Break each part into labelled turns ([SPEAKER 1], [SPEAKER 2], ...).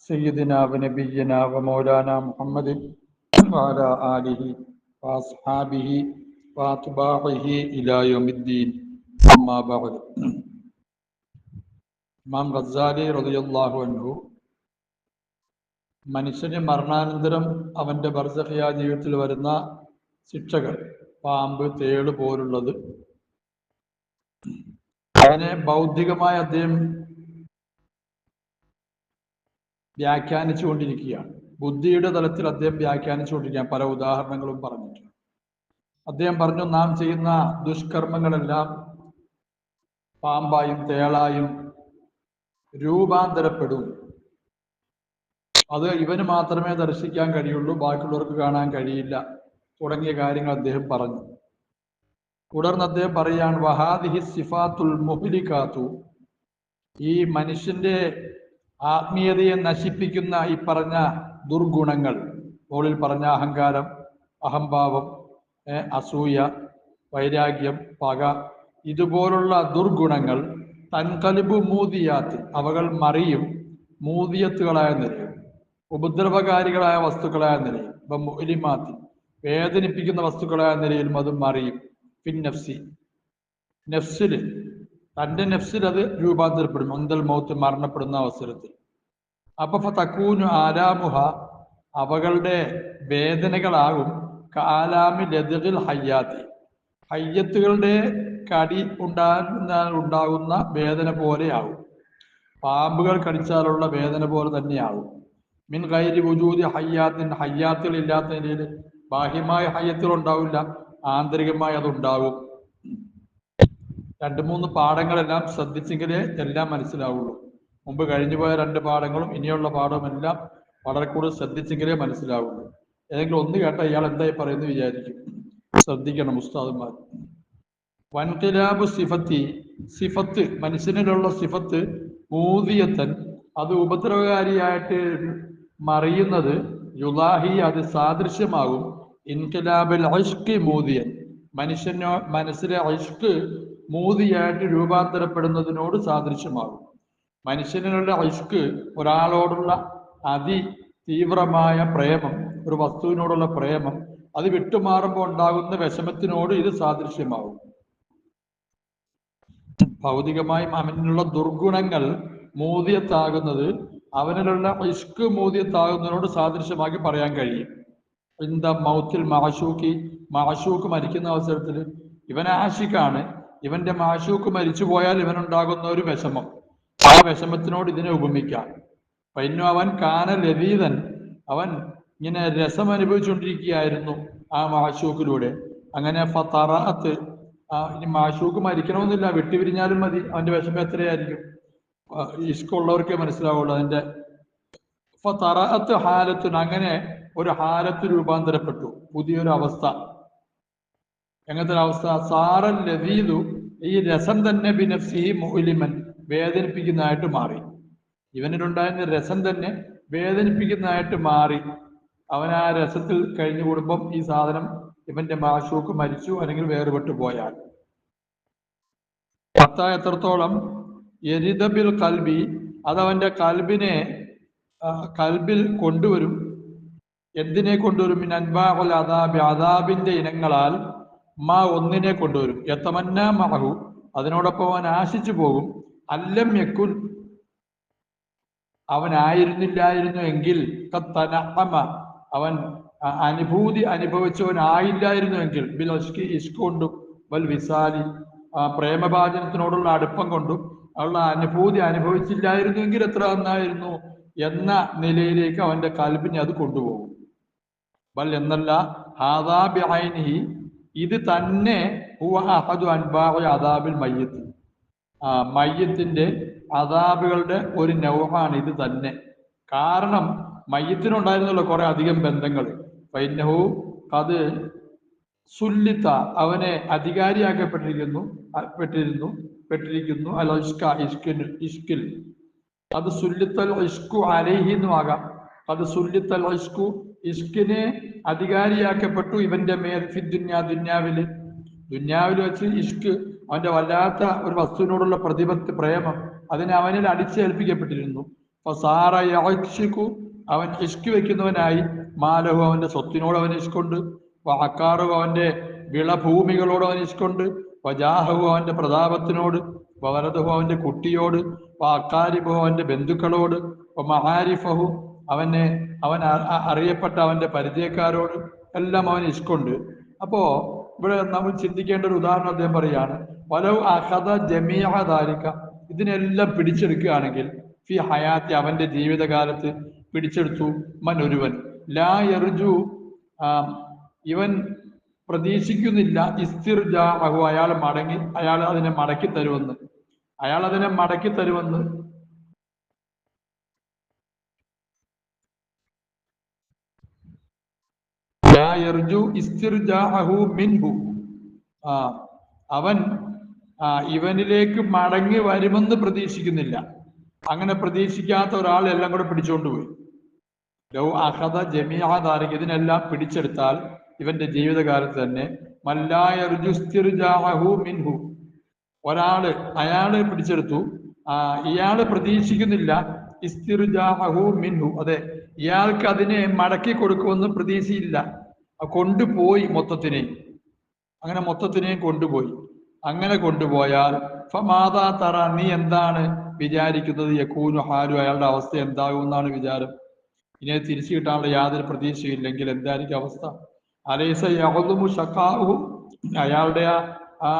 [SPEAKER 1] سيدنا ونبينا ومولانا محمد وعلى آله وأصحابه وأتباعه إلى يوم الدين أما بعد ഇമാം ഗസാലി റളിയല്ലാഹു അൻഹു മനുഷ്യന് മരണാനന്തരം അവന്റെ ബർസഖിയ ജീവിതത്തിൽ വരുന്ന ശിക്ഷകൾ പാമ്പ് തേള് പോലുള്ളത് അതിനെ ബൗദ്ധികമായി അദ്ദേഹം വ്യാഖ്യാനിച്ചുകൊണ്ടിരിക്കുകയാണ്. ബുദ്ധിയുടെ തലത്തിൽ അദ്ദേഹം വ്യാഖ്യാനിച്ചുകൊണ്ടിരിക്കുകയാണ്. പല ഉദാഹരണങ്ങളും പറഞ്ഞിട്ടുണ്ട്. അദ്ദേഹം പറഞ്ഞു നാം ചെയ്യുന്ന ദുഷ്കർമ്മങ്ങളെല്ലാം പാമ്പായും തേളായും രൂപാന്തരപ്പെടും. അത് ഇവന് മാത്രമേ ദർശിക്കാൻ കഴിയുള്ളൂ ബാക്കിയുള്ളവർക്ക് കാണാൻ കഴിയില്ല തുടങ്ങിയ കാര്യങ്ങൾ അദ്ദേഹം പറഞ്ഞു. തുടർന്ന് അദ്ദേഹം പറയാണ് വഹാദിഹി സിഫാത്തുൽ മുഹ്ലിക്കാത്തു ഈ മനുഷ്യന്റെ ആത്മീയതയെ നശിപ്പിക്കുന്ന ഈ പറഞ്ഞ ദുർഗുണങ്ങൾ മുകളിൽ പറഞ്ഞ അഹങ്കാരം അഹംഭാവം അസൂയ വൈരാഗ്യം പക ഇതുപോലുള്ള ദുർഗുണങ്ങൾ തൻകലിബ് മൂതിയാത്ത് അവകൾ മറിയും മൂതിയത്തുകളായ നിലയിൽ ഉപദ്രവകാരികളായ വസ്തുക്കളായ നിലയിൽ ഇപ്പം മൊലിമാത്തി വേദനിപ്പിക്കുന്ന വസ്തുക്കളായ നിലയിലും അത് മറിയും. പിൻ നഫ്സി. നഫ്സിൽ തന്റെ നെഫ്സിൽ അത് രൂപാന്തരപ്പെടും അന്തൽ മൗത്ത് മരണപ്പെടുന്ന അവസരത്തിൽ. അപ്പൊ തക്കൂനു ആലാമുഹ അവകളുടെ വേദനകളാകും. കാലാമി ലതിൽ ഹയ്യാത്തി. ഹയ്യത്തുകളുടെ കടി ഉണ്ടാകുന്നാൽ ഉണ്ടാകുന്ന വേദന പോലെയാകും. പാമ്പുകൾ കടിച്ചാലുള്ള വേദന പോലെ തന്നെയാകും. മിൻ കൈരി വുജൂദി ഹയ്യാത്തിൻ ഹയ്യാത്തുകൾ ഇല്ലാത്ത നിലയിൽ ബാഹ്യമായ ഹയ്യത്തുകൾ ഉണ്ടാവില്ല. ആന്തരികമായി അതുണ്ടാകും രണ്ട് മൂന്ന് പാഠങ്ങളെല്ലാം ശ്രദ്ധിച്ചെങ്കിലേ എല്ലാം മനസ്സിലാവുള്ളൂ. മുമ്പ് കഴിഞ്ഞു പോയ രണ്ട് പാഠങ്ങളും ഇനിയുള്ള പാഠവും എല്ലാം വളരെ കൂടുതൽ ശ്രദ്ധിച്ചെങ്കിലേ മനസ്സിലാവുള്ളൂ. ഏതെങ്കിലും ഒന്ന് കേട്ടാൽ ഇയാൾ എന്തായി പറയുന്നു വിചാരിക്കും. ശ്രദ്ധിക്കണം ഉസ്താദന്മാർ വൻകിലാബ് സിഫത്തി സിഫത്ത് മനുഷ്യനിലുള്ള സിഫത്ത് മൂതിയത്തൻ അത് ഉപദ്രവകാരിയായിട്ട് മറിയുന്നത് യുലാഹി അത് സാദൃശ്യമാകും. ഇൻകിലാബിൽ അഷ്കി മൂതിയൻ. മനുഷ്യനോ മനസ്സിലെ അഷ്ക് മൂതിയായിട്ട് രൂപാന്തരപ്പെടുന്നതിനോട് സാദൃശ്യമാകും. മനുഷ്യനുള്ള ഇഷ്ക് ഒരാളോടുള്ള അതി തീവ്രമായ പ്രേമം ഒരു വസ്തുവിനോടുള്ള പ്രേമം അത് വിട്ടുമാറുമ്പോൾ ഉണ്ടാകുന്ന വിഷമത്തിനോട് ഇത് സാദൃശ്യമാകും. ഭൗതികമായും അവനിലുള്ള ദുർഗുണങ്ങൾ മൂതിയത്താകുന്നത് അവനിലുള്ള ഇഷ്ക് മൂതിയത്താകുന്നതിനോട് സാദൃശ്യമാക്കി പറയാൻ കഴിയും. ഇന്ത മൗത്തിൽ മാഷൂക്കി മാഷൂക്ക് മരിക്കുന്ന അവസരത്തിൽ ഇവൻ ആഷിക്കാണ് ഇവന്റെ മാഷൂക്ക് മരിച്ചു പോയാൽ ഇവനുണ്ടാകുന്ന ഒരു വിഷമം. ആ വിഷമത്തിനോട് ഇതിനെ ഉപമിക്കാം. പൈന്നു അവൻ കാന ലതീതൻ അവൻ ഇങ്ങനെ രസം അനുഭവിച്ചുകൊണ്ടിരിക്കുകയായിരുന്നു ആ മാഷൂക്കിലൂടെ. അങ്ങനെ ഫത്തറാത്ത് ആ ഇനി മാഷൂക്ക് മരിക്കണമെന്നില്ല. വെട്ടിപിരിഞ്ഞാലും മതി. അവന്റെ വിഷമം എത്രയായിരിക്കും? ഇഷ്കുള്ളവർക്ക് മനസ്സിലാവുള്ളൂ. അതിന്റെ ഫത്തറാത്ത് ഹാലത്തുൻ അങ്ങനെ ഒരു ഹാലത്ത് രൂപാന്തരപ്പെട്ടു. പുതിയൊരു അവസ്ഥ എങ്ങനത്തെ അവസ്ഥ? സാറൻ ലതീതു ഈ രസം തന്നെ ബിനഫ്സി മുലിമൻ വേദനിപ്പിക്കുന്നതായിട്ട് മാറി. ഇവനിലുണ്ടായിരുന്ന രസം തന്നെ വേദനിപ്പിക്കുന്നതായിട്ട് മാറി. അവൻ ആ രസത്തിൽ കഴിഞ്ഞുകൂടുമ്പം ഈ സാധനം ഇവന്റെ മാഷൂക്ക് മരിച്ചു അല്ലെങ്കിൽ വേറുപെട്ടു പോയാൽ. ഭർത്ത എത്രത്തോളം എരിതബിൽ കൽബി അതവന്റെ കൽബിനെ കൽബിൽ കൊണ്ടുവരും. എന്തിനെ കൊണ്ടുവരും? അൻബാഹുൽ അതാബി അതാബിന്റെ ഇനങ്ങളാൽ മാ ഒന്നിനെ കൊണ്ടുവരും. യത്തമന്ന മഹു. അതിനോടൊപ്പം അവൻ ആശിച്ചു പോകും. അല്ലം യക്കുൻ അവനായിരുന്നില്ലായിരുന്നു എങ്കിൽ തനഹമ അവൻ അനുഭൂതി അനുഭവിച്ചവനായില്ലായിരുന്നു എങ്കിൽ. ബിൽ അഷ്കി ഇഷ്ക് കൊണ്ടും വൽ വിസാലി. ആ പ്രേമഭാജനത്തിനോടുള്ള അടുപ്പം കൊണ്ടും അവളുടെ അനുഭൂതി അനുഭവിച്ചില്ലായിരുന്നു എങ്കിൽ എത്ര നന്നായിരുന്നു എന്ന നിലയിലേക്ക് അവന്റെ കൽബിനെ അത് കൊണ്ടുപോകും. ബൽ എന്നല്ല ഹാദാ ഐനിഹി ഇത് തന്നെ അതാബിൽ മയ്യത്ത് ആ മയ്യത്തിന്റെ അദാബുകളുടെ ഒരു നൗഹാണ് ഇത് തന്നെ. കാരണം മയ്യത്തിനുണ്ടായിരുന്നല്ലോ കുറെ അധികം ബന്ധങ്ങൾ പൈന്നഹു അത് സുല്ലിത്ത അവനെ അധികാരിയാക്കപ്പെട്ടിരിക്കുന്നു പെട്ടിരുന്നു പെട്ടിരിക്കുന്നു അല്ല ഇഷ്ക ഇഷ്കിൽ ഇഷ്കിൽ. അത് സുല്ലിത്തൽ ഇഷ്കു അലൈഹി എന്നുമാകാം അത് സുല്ലിത്തൽ ഇഷ്കു ഇഷ്കിനെ അധികാരിയാക്കപ്പെട്ടു. ഇവന്റെ മേൽ ഫി ദുന്യാ ദുന്യാവിൽ. ദുന്യാവിൽ വെച്ച് ഇഷ്ക് അവന്റെ വല്ലാത്ത ഒരു വസ്തുവിനോടുള്ള പ്രതിപത്തി പ്രേമം അതിനെ അവനിൽ അടിച്ചേൽപ്പിക്കപ്പെട്ടിരുന്നു. സാറ യാക്ഷിക്കു അവൻ ഇഷ്ക് വെക്കുന്നവനായി. മാലഹു അവന്റെ സ്വത്തിനോട് അവൻ ഇഷ്കുണ്ട്. വാക്കാറു അവന്റെ വിളഭൂമികളോട് അവൻ ഇഷ്കുണ്ട്. വജാഹു അവന്റെ പ്രതാപത്തിനോട്. വരദഹു അവന്റെ കുട്ടിയോട്. വാക്കാരിബു അവന്റെ ബന്ധുക്കളോട്. മഹാരിഫഹു അവനെ അവൻ അറിയപ്പെട്ട അവന്റെ പരിചയക്കാരോട് എല്ലാം അവൻ ഇഷ്കുണ്ട്. അപ്പോ ഇവിടെ നമ്മൾ ചിന്തിക്കേണ്ട ഒരു ഉദാഹരണം അദ്ദേഹം പറയാണ് വലവ് അഹദ ജമീഅ ദാലിക. ഇതിനെല്ലാം പിടിച്ചെടുക്കുകയാണെങ്കിൽ ഫി ഹയാത്തി അവന്റെ ജീവിതകാലത്ത് പിടിച്ചെടുത്തു മൻ ഒരുവൻ. ലാ എറിജു ഇവൻ പ്രതീക്ഷിക്കുന്നില്ല ഇസ്തിർജാഹു അയാൾ മടങ്ങി അയാൾ അതിനെ മടക്കി തരുമെന്ന് അയാൾ അതിനെ മടക്കി തരുമെന്ന് മിൻഹു. അവൻ ഇവനിലേക്ക് മടങ്ങി വരുമെന്ന് പ്രതീക്ഷിക്കുന്നില്ല. അങ്ങനെ പ്രതീക്ഷിക്കാത്ത ഒരാൾ എല്ലാം കൂടെ പിടിച്ചുകൊണ്ട് പോയി. ലൗ അഹദ ദാരിക ഇതിനെല്ലാം പിടിച്ചെടുത്താൽ ഇവന്റെ ജീവിതകാലത്ത് തന്നെ മല്ലായർജുസ്തിർജാഹു മിൻഹു. ഒരാൾ അയാൾ പിടിച്ചെടുത്തു. ആ ഇയാൾ പ്രതീക്ഷിക്കുന്നില്ല ഇസ്തിർജാഹു മിൻഹു. അതെ ഇയാൾക്ക് അതിനെ മടക്കി കൊടുക്കുമെന്ന് പ്രതീക്ഷയില്ല. കൊണ്ടുപോയി മൊത്തത്തിനെ. അങ്ങനെ മൊത്തത്തിനെയും കൊണ്ടുപോയി. അങ്ങനെ കൊണ്ടുപോയാൽ മാതാ തറ നീ എന്താണ് വിചാരിക്കുന്നത്? യക്കൂനു ഹാരു അയാളുടെ അവസ്ഥ എന്താകും എന്നാണ് വിചാരം. ഇനി തിരിച്ചു കിട്ടാനുള്ള യാതൊരു പ്രതീക്ഷയില്ലെങ്കിൽ എന്തായിരിക്കും അവസ്ഥ? അലൈസ യഹദുമു ഷക്കാഹു അയാളുടെ ആ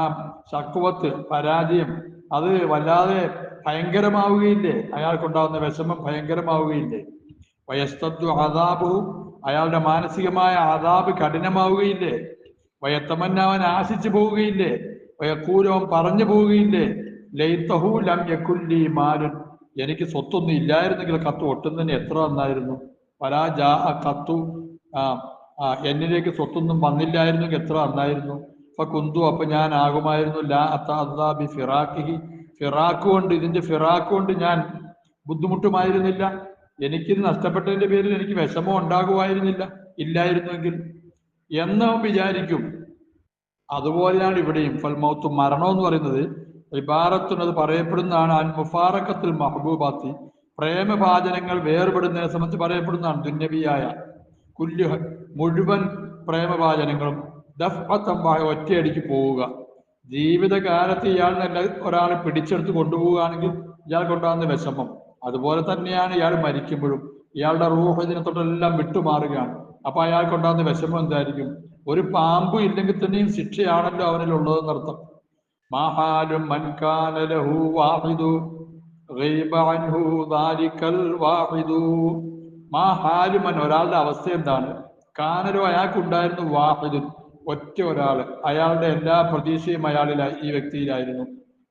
[SPEAKER 1] ശക്വത്ത് പരാജയം അത് വല്ലാതെ ഭയങ്കരമാവുകയില്ലേ? അയാൾക്കുണ്ടാകുന്ന വിഷമം ഭയങ്കരമാവുകയില്ലേ? വയസ്തത്വ ആദാബു അയാളുടെ മാനസികമായ ആദാബ് കഠിനമാവുകയില്ലേ? വയത്തമന്നവൻ ആശിച്ചു പോവുകയില്ലേ? വയക്കൂരവൻ പറഞ്ഞു പോവുകയില്ലേ? ലൈത്തഹു ലം യക്കുല്ലി മാരൻ എനിക്ക് സ്വത്തൊന്നും ഇല്ലായിരുന്നെങ്കിൽ കത്ത് ഒട്ടും തന്നെ എത്ര നന്നായിരുന്നു? പരാജാ ആ കത്തു. ആ എന്നിലേക്ക് സ്വത്തൊന്നും വന്നില്ലായിരുന്നെങ്കിൽ എത്ര നന്നായിരുന്നു? അപ്പൊ കുന്തു അപ്പൊ ഞാൻ ആകുമായിരുന്നു. ലാ അത്താബി ഫിറാഖി ഫിറാഖ് കൊണ്ട് ഇതിന്റെ ഫിറാഖ് കൊണ്ട് ഞാൻ ബുദ്ധിമുട്ടുമായിരുന്നില്ല. എനിക്കിത് നഷ്ടപ്പെട്ടതിന്റെ പേരിൽ എനിക്ക് വിഷമം ഉണ്ടാകുമായിരുന്നില്ല ഇല്ലായിരുന്നെങ്കിൽ. എന്ന് വിചാരിക്കും. അതുപോലെയാണ് ഇവിടെയും. ഫൽമൗത്ത് മരണം എന്ന് പറയുന്നത് ഇബാറത്തുന്നത് പറയപ്പെടുന്നതാണ് അൽ മുഫാറക്കത്തിൽ മഹബൂബാത്തി. പ്രേമഭാചനങ്ങൾ വേർപെടുന്നതിനെ സംബന്ധിച്ച് പറയപ്പെടുന്നതാണ് ദുന്യവിയായ കുല്യ മുഴുവൻ പ്രേമഭാചനങ്ങളും ദഫ്അത്തമ്പായ ഒറ്റയടിക്ക് പോവുക. ജീവിതകാലത്ത് ഇയാൾ നല്ല ഒരാളെ പിടിച്ചെടുത്ത് കൊണ്ടുപോവുകയാണെങ്കിൽ ഇയാൾക്കുണ്ടാകുന്ന വിഷമം. അതുപോലെ തന്നെയാണ് ഇയാൾ മരിക്കുമ്പോഴും. ഇയാളുടെ റൂഹ് ഇതിനെ തൊട്ടെല്ലാം വിട്ടുമാറുകയാണ്. അപ്പൊ അയാൾക്കുണ്ടാകുന്ന വിഷമം എന്തായിരിക്കും? ഒരു പാമ്പ് ഇല്ലെങ്കിൽ തന്നെയും ശിക്ഷയാണല്ലോ അവനിൽ ഉള്ളത് അർത്ഥം മാഹാലും മൻകാനലഹു വാഹിദു ദാലിക്കൽ വാഹിദു. ഒരാളുടെ അവസ്ഥ എന്താണ്? കാനലോ അയാൾക്കുണ്ടായിരുന്നു വാഹിദു ഒറ്റ ഒരാൾ അയാളുടെ എല്ലാ പ്രതീക്ഷയും അയാളിലായി ഈ വ്യക്തിയിലായിരുന്നു.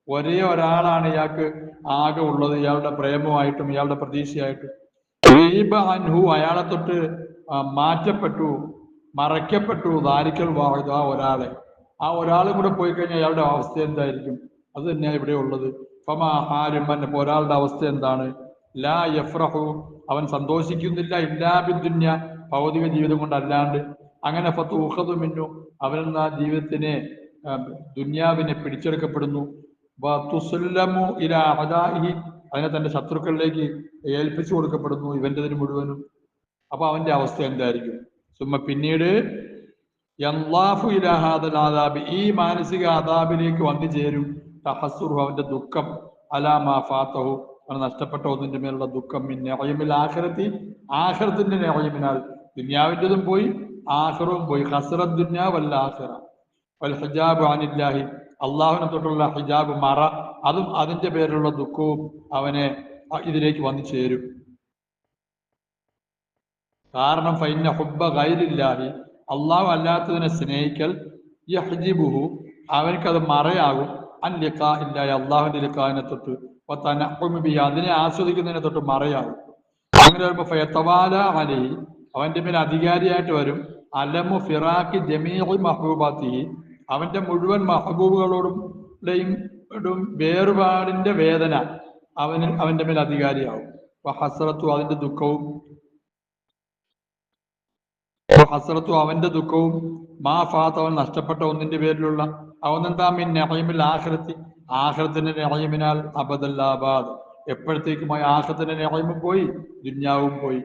[SPEAKER 1] ഒരേ ഒരാളാണ് ഇയാൾക്ക് ആകെ ഉള്ളത് ഇയാളുടെ പ്രേമമായിട്ടും ഇയാളുടെ പ്രതീക്ഷയായിട്ടും. അയാളെ തൊട്ട് ആ, മാറ്റപ്പെട്ടു മറയ്ക്കപ്പെട്ടു ദാരിക്കൽ വാഴുക ആ ഒരാളെ. ആ ഒരാളും കൂടെ പോയി കഴിഞ്ഞാൽ അയാളുടെ അവസ്ഥ എന്തായിരിക്കും? അത് തന്നെയാണ് ഇവിടെ ഉള്ളത്. ഫമാ ഹാരും അപ്പൊ ഒരാളുടെ അവസ്ഥ എന്താണ്? ലാ യഫ്രഹു അവൻ സന്തോഷിക്കുന്നില്ല ഇല്ലാ ബിന്ദുന്യ ഭൗതിക ജീവിതം കൊണ്ടല്ലാണ്ട്. അങ്ങനെ ഫത്തൂഹതു മിന്നു അവനെന്ന ആ ജീവിതത്തിനെ ആ, ദുന്യാവിനെ പിടിച്ചെടുക്കപ്പെടുന്നു. അതിനെ തന്റെ ശത്രുക്കളിലേക്ക് ഏൽപ്പിച്ചു കൊടുക്കപ്പെടുന്നു ഇവന്റെ ഇവന്റേതിന് മുഴുവനും. അപ്പൊ അവന്റെ അവസ്ഥ എന്തായിരിക്കും? സുമ്മ പിന്നീട് ആദാബി ഈ മാനസിക ആദാബിലേക്ക് വന്നു ചേരും. തഹസുറു അവന്റെ ദുഃഖം. അലാമാ ഫാത്തഹു അവൻ നഷ്ടപ്പെട്ട ഒന്നിന്റെ മേലുള്ള ദുഃഖം. നെഹയമിൽ ആഖിറത്തി. ആഖിറത്തിന്റെ നെഹയമിനാൽ ദുന്യാവിന്റെതും പോയി ആഹ്റവും പോയി. ഹസ്രദ് ദുന്യാവല്ല ആഖിറ. വൽ ഹജാബ് അനില്ലാഹി. അള്ളാഹുവിനെ തൊട്ടുള്ള ഹിജാബ് മറ അതും അതിന്റെ പേരിലുള്ള ദുഃഖവും അവനെ ഇതിലേക്ക് വന്നു ചേരും. കാരണം ഫൈന ഹുബ ഗൈരില്ലാഹി അള്ളാഹു അല്ലാത്തതിനെ സ്നേഹിക്കൽ യഹ്ജിബുഹു അവനക്കത് മറയാകും. അൻ ലിഖ ഇല്ലായ അള്ളാഹുവിന്റെ ലിഖാവിനെ തൊട്ട് ബിഹി അതിനെ ആസ്വദിക്കുന്നതിനെ തൊട്ട് മറയാകും. അങ്ങനെ വരുമ്പോ ഫയത്തവാല അലി അവന്റെ മേൽ അധികാരിയായിട്ട് വരും. അലമു ഫിറാഖി ജമീഉ മഹബൂബാത്തി അവന്റെ മുഴുവൻ മഹബൂബുകളോടും വേറുപാടിന്റെ വേദന അവന് അവന്റെ മേൽ അധികാരിയാവും. ഹസറത്തു അതിന്റെ ദുഃഖവും ഹസറത്തു അവന്റെ ദുഃഖവും മാ ഫാത്ത് അവൻ നഷ്ടപ്പെട്ട ഒന്നിന്റെ പേരിലുള്ള അവനെന്താ മിൻ നെഹീമിൽ ആഖിറത്തി? ആഖിറത്തിന്റെ നെഹീമിനാൽ അബദല്ലാബാദ്. എപ്പോഴത്തേക്കുമായി ആഹ്രത്തിന്റെ നെഹീമും പോയി? ദുന്യാവും പോയി.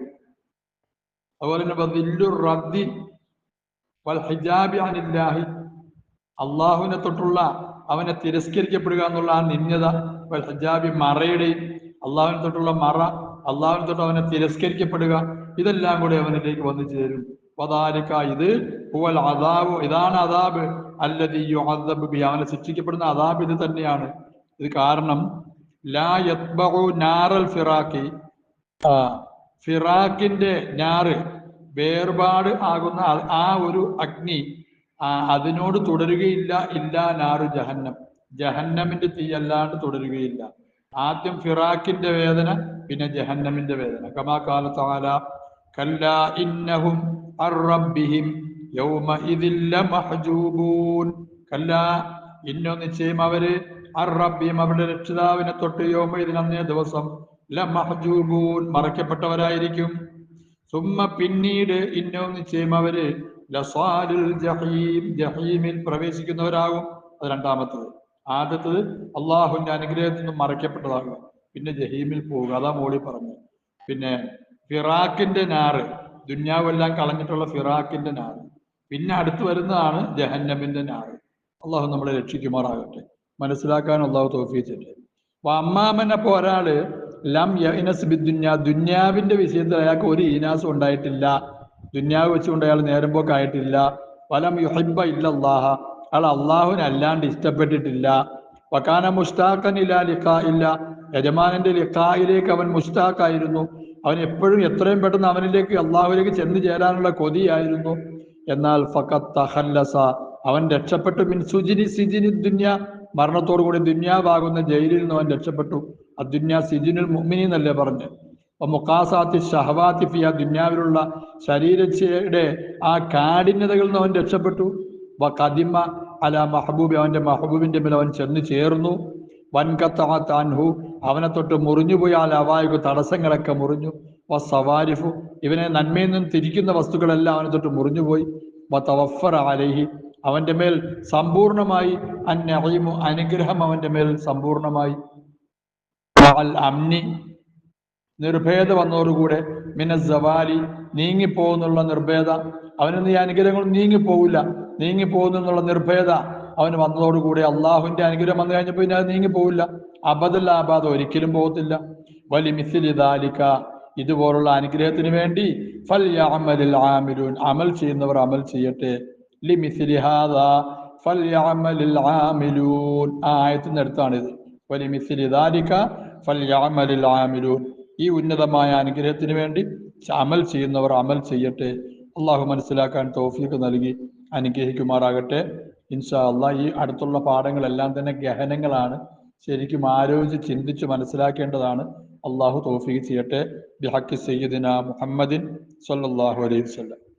[SPEAKER 1] അതുപോലെ തന്നെ വൽ ഹിജാബി അള്ളാഹുവിനെ തൊട്ടുള്ള അവനെ തിരസ്കരിക്കപ്പെടുക എന്നുള്ള ആ നിന്യത ഹിജാബി മറയുടെയും അള്ളാഹുവിനെ തൊട്ടുള്ള മറ അള്ളാഹുവിനെ തൊട്ട് അവനെ തിരസ്കരിക്കപ്പെടുക ഇതെല്ലാം കൂടി അവനിലേക്ക് വന്നു ചേരും. വദാലിക്ക ഇത് ഹുവൽ അദാബ് ഇതാണ് അതാബ് അല്ലതി ബി അവനെ ശിക്ഷിക്കപ്പെടുന്ന അതാബ് ഇത് തന്നെയാണ്. ഇത് കാരണം ലാ യത്ബഉ നാറൽ ഫിറാഖി. ഫിറാഖിന്റെ ഞാറ് വേർപാട് ആകുന്ന ആ- ഒരു അഗ്നി അതിനോട് തുടരുകയില്ല ഇല്ല നാറു ജഹന്നം. ജഹന്നമിന്റെ തീ അല്ലാണ്ട് തുടരുകയില്ല. ആദ്യം ഫിറാഖിന്റെ വേദന പിന്നെ ജഹന്നമിന്റെ വേദന. കമാ കാലത്താല കല്ല ഇന്നഹും അറബിഹിം യൗമഇദില്ല മഹജൂബൂൻ കല്ല ഇന്നോ നിശ്ചയം അവർ അറബിയും അവരുടെ രക്ഷിതാവിനെ തൊട്ട് യോമ ഇതിനന്നേ ദിവസം ല മഹജൂബൂൻ മറയ്ക്കപ്പെട്ടവരായിരിക്കും. സുമ്മ പിന്നീട് ഇന്നോ നിശ്ചയം അവർ ലസാലുൽ ജഹീം ജഹീമിൽ പ്രവേശിക്കുന്നവരാകും. അത് രണ്ടാമത്തത്. ആദ്യത്തത് അള്ളാഹുവിന്റെ അനുഗ്രഹത്തിൽ നിന്നും മറയ്ക്കപ്പെട്ടതാകുക. പിന്നെ ജഹീമിൽ പോവുക. അതാ മോളി പറഞ്ഞു പിന്നെ ഫിറാക്കിന്റെ നാറ്. ദുന്യാവെല്ലാം കളഞ്ഞിട്ടുള്ള ഫിറാക്കിന്റെ നാറ്. പിന്നെ അടുത്ത് വരുന്നതാണ് ജഹന്നമിന്റെ നാറ്. അള്ളാഹു നമ്മളെ രക്ഷിക്കുമാറാകട്ടെ. മനസ്സിലാക്കാൻ അള്ളാഹു തോഫിച്ചിട്ട് അപ്പൊ അമ്മാമൻ പോരാൾ ഒരാൾ ലം യനസ് ബിദ്ദുന്യ ദുന്യാവിന്റെ വിഷയത്തിൽ അയാൾക്ക് ഒരു ഈനാസും ഉണ്ടായിട്ടില്ല. ദുന്യാവ് വെച്ചുകൊണ്ട് അയാൾ നേരം പോക്കായിട്ടില്ല. വലം യുഹിബ ഇല്ലല്ലാഹ. അയാൾ അള്ളാഹുവിനെ അല്ലാണ്ട് ഇഷ്ടപ്പെട്ടിട്ടില്ല. വക്കാന മുസ്താഖൻ ഇല്ല ലിഖാ ഇല്ല. യജമാനന്റെ ലിഖായിലേക്ക് അവൻ മുസ്താഖായിരുന്നു അവൻ എപ്പോഴും എത്രയും പെട്ടെന്ന് അവനിലേക്ക് അള്ളാഹുവിലേക്ക് ചെന്ന് ചേരാനുള്ള കൊതിയായിരുന്നു. എന്നാൽ ഫഖത്ത് തഹല്ലസ അവൻ രക്ഷപ്പെട്ടു. മിൻ സുജിനി സിജിനി ദുന്യ. മരണത്തോടു കൂടി ദുന്യാവാകുന്ന ജയിലിൽ നിന്ന് അവൻ രക്ഷപ്പെട്ടു. അദ്ദുന്യ സിജിനുൽ മുഅ്മിനി എന്നല്ലേ പറഞ്ഞു? മുക്കാസാത്തി ഷഹവാത്തി ഫിയ ദുന്യാവിലുള്ള ശരീരയുടെ ആ കാഠിന്യതകളിൽ നിന്ന് അവൻ രക്ഷപ്പെട്ടു. വ കദിമ അല മഹബൂബി അവന്റെ മഹബൂബിന്റെ മേൽ അവൻ ചെന്ന് ചേർന്നു. വൻകത്താൻഹു അവനെ തൊട്ട് മുറിഞ്ഞുപോയ ആ അവായു തടസ്സങ്ങളൊക്കെ മുറിഞ്ഞു. വ സവാരിഫു ഇവനെ നന്മയിൽ നിന്നും തിരിക്കുന്ന വസ്തുക്കളെല്ലാം അവനെ തൊട്ട് മുറിഞ്ഞുപോയി വ തവഫർ അലൈഹി അവന്റെ മേൽ സമ്പൂർണമായി അന്നഹിമു അനുഗ്രഹം അവന്റെ മേൽ സമ്പൂർണമായി. അമ്നി നിർഭേദ വന്നതോടുകൂടെ മിന സവാലി നീങ്ങിപ്പോകുന്നുള്ള നിർഭേദ. അവനൊന്നും ഈ അനുഗ്രഹങ്ങൾ നീങ്ങിപ്പോവില്ല നീങ്ങിപ്പോകുന്നുള്ള നിർഭേദ അവന് വന്നതോടുകൂടി അള്ളാഹുവിന്റെ അനുഗ്രഹം വന്നു കഴിഞ്ഞപ്പോൾ പിന്നെ അത് നീങ്ങിപ്പോവില്ല അബദല്ല അബാദ ഒരിക്കലും പോകത്തില്ല. വലി മിസിലിദാലിക്ക ഇതുപോലുള്ള അനുഗ്രഹത്തിന് വേണ്ടി ഫൽ ആമിലൂൻ അമൽ ചെയ്യുന്നവർ അമൽ ചെയ്യട്ടെ. ലി മിസിലി ഹാദാ ഫൽ ആമിലൂൻ. ആ ആയത്തിന്റെ അടുത്താണിത്. വലി മിസിലി ദാലിക ഫൽ യഅമലിൽ ആമിലൂൻ. ഈ ഉന്നതമായ അനുഗ്രഹത്തിന് വേണ്ടി അമൽ ചെയ്യുന്നവർ അമൽ ചെയ്യട്ടെ. അള്ളാഹു മനസ്സിലാക്കാൻ തോഫീക്ക് നൽകി അനുഗ്രഹിക്കുമാറാകട്ടെ. ഇൻഷാ അള്ളാഹ് ഈ അടുത്തുള്ള പാഠങ്ങളെല്ലാം തന്നെ ഗഹനങ്ങളാണ്. ശരിക്കും ആലോചിച്ച് ചിന്തിച്ച് മനസ്സിലാക്കേണ്ടതാണ്. അള്ളാഹു തോഫീക്ക് ചെയ്യട്ടെ. ബിഹക്കി സയ്യിദിന മുഹമ്മദിൻ സല്ലാഹു അലൈഹി വസല്ലം.